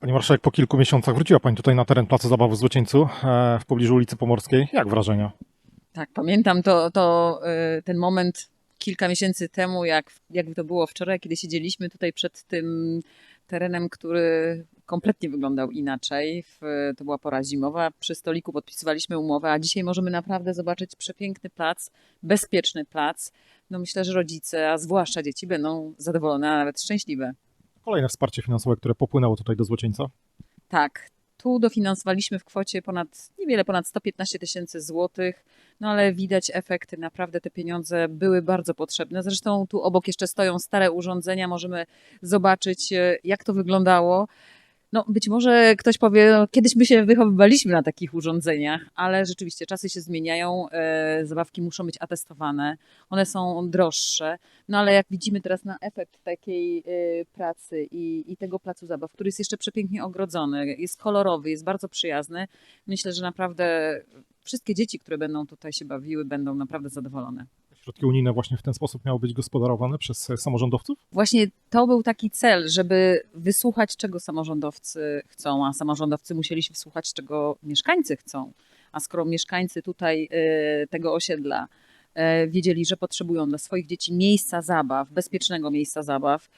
Pani marszałek, po kilku miesiącach wróciła Pani tutaj na teren Placu Zabaw w Złocieńcu e, w pobliżu ulicy Pomorskiej. Jak wrażenia? Tak, pamiętam to, to y, ten moment kilka miesięcy temu, jak, jak to było wczoraj, kiedy siedzieliśmy tutaj przed tym terenem, który kompletnie wyglądał inaczej. To była pora zimowa. Przy stoliku podpisywaliśmy umowę, a dzisiaj możemy naprawdę zobaczyć przepiękny plac, bezpieczny plac. No myślę, że rodzice, a zwłaszcza dzieci będą zadowolone, a nawet szczęśliwe. Kolejne wsparcie finansowe, które popłynęło tutaj do Złocieńca. Tak, tu dofinansowaliśmy w kwocie ponad, niewiele ponad 115 tysięcy złotych, no ale widać efekty, naprawdę te pieniądze były bardzo potrzebne. Zresztą tu obok jeszcze stoją stare urządzenia, możemy zobaczyć e, jak to wyglądało. No być może ktoś powie, no, kiedyś my się wychowywaliśmy na takich urządzeniach, ale rzeczywiście czasy się zmieniają, e, zabawki muszą być atestowane, one są droższe, no ale jak widzimy teraz na efekt takiej e, pracy i, i tego placu zabaw, który jest jeszcze przepięknie ogrodzony, jest kolorowy, jest bardzo przyjazny, myślę, że naprawdę wszystkie dzieci, które będą tutaj się bawiły, będą naprawdę zadowolone. Środki unijne właśnie w ten sposób miały być gospodarowane przez samorządowców? Właśnie to był taki cel, żeby wysłuchać, czego samorządowcy chcą, a samorządowcy musieli się wsłuchać, czego mieszkańcy chcą. A skoro mieszkańcy tutaj y, tego osiedla y, wiedzieli, że potrzebują dla swoich dzieci miejsca zabaw, bezpiecznego miejsca zabaw,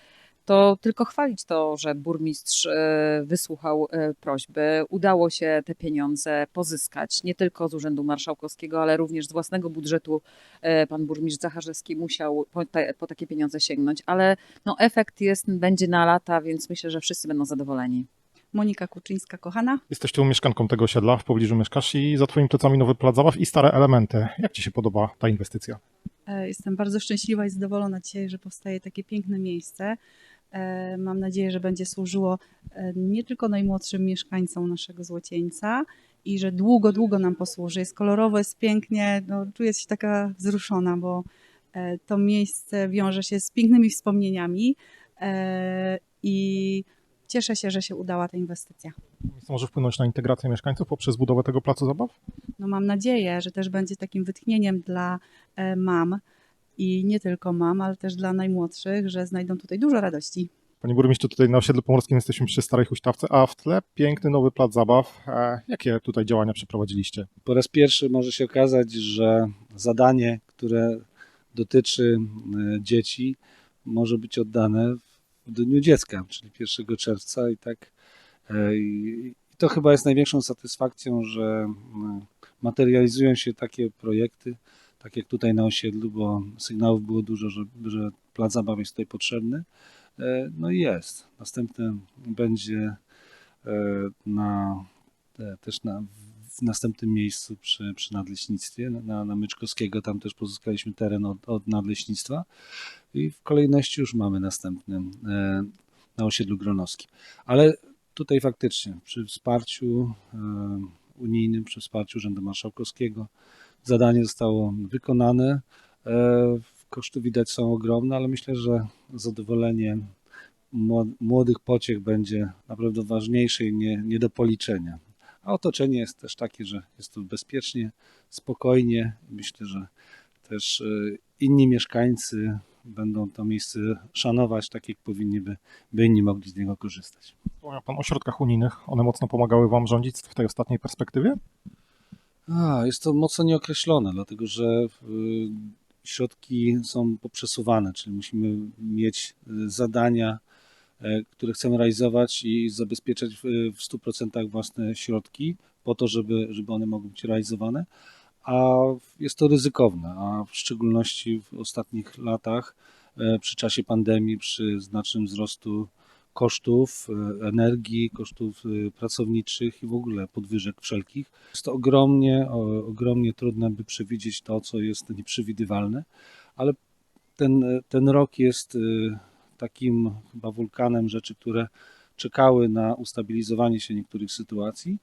to tylko chwalić to, że burmistrz e, wysłuchał e, prośby. Udało się te pieniądze pozyskać nie tylko z Urzędu Marszałkowskiego, ale również z własnego budżetu. E, Pan burmistrz Zacharzewski musiał po, te, po takie pieniądze sięgnąć, ale no, efekt jest, będzie na lata, więc myślę, że wszyscy będą zadowoleni. Monika Kuczyńska, kochana. Jesteś tu mieszkanką tego osiedla, w pobliżu mieszkasz i za Twoimi plecami nowy plac zabaw i stare elementy. Jak Ci się podoba ta inwestycja? Jestem bardzo szczęśliwa i zadowolona dzisiaj, że powstaje takie piękne miejsce. E, Mam nadzieję, że będzie służyło e, nie tylko najmłodszym mieszkańcom naszego Złocieńca i że długo, długo nam posłuży. Jest kolorowo, jest pięknie. No, czuję się taka wzruszona, bo e, to miejsce wiąże się z pięknymi wspomnieniami i cieszę się, że się udała ta inwestycja. Miejsce może wpłynąć na integrację mieszkańców poprzez budowę tego placu zabaw? no mam nadzieję, że też będzie takim wytchnieniem dla mam i nie tylko mam, ale też dla najmłodszych, że znajdą tutaj dużo radości. Panie burmistrzu, tutaj na osiedlu pomorskim jesteśmy przy Starej Huśtawce, a w tle piękny nowy plac zabaw. E, jakie tutaj działania przeprowadziliście? po raz pierwszy może się okazać, że zadanie, które dotyczy e, dzieci, może być oddane w dniu dziecka, czyli 1 czerwca i tak e, i to chyba jest największą satysfakcją, że materializują się takie projekty, tak jak tutaj na osiedlu, bo sygnałów było dużo, że, że plac zabaw jest tutaj potrzebny. E, No i jest. Następny będzie e, na, te- też na, w następnym miejscu przy, przy nadleśnictwie, na, na Myczkowskiego. Tam też pozyskaliśmy teren od, od nadleśnictwa i w kolejności już mamy następny e, na osiedlu Gronowskim. Ale tutaj faktycznie przy wsparciu unijnym, przy wsparciu Urzędu Marszałkowskiego zadanie zostało wykonane. E, Koszty widać są ogromne, ale myślę, że zadowolenie mło- młodych pociech będzie naprawdę ważniejsze i nie, nie do policzenia. A otoczenie jest też takie, że jest tu bezpiecznie, spokojnie. Myślę, że też e, inni mieszkańcy będą to miejsce szanować tak, jak powinni by, by inni mogli z niego korzystać. Wspomniał Pan o środkach unijnych. One mocno pomagały Wam rządzić w tej ostatniej perspektywie? A, jest to mocno nieokreślone, dlatego że y, środki są poprzesuwane, czyli musimy mieć y, zadania, e, które chcemy realizować i zabezpieczać w, w 100% własne środki po to, żeby, żeby one mogły być realizowane, a jest to ryzykowne, a w szczególności w ostatnich latach e, przy czasie pandemii, przy znacznym wzrostu kosztów e, energii, kosztów e, pracowniczych i w ogóle podwyżek wszelkich. Jest to ogromnie, ogromnie trudne, by przewidzieć to, co jest nieprzewidywalne, ale ten, e, ten rok jest takim chyba wulkanem rzeczy, które czekały na ustabilizowanie się niektórych sytuacji.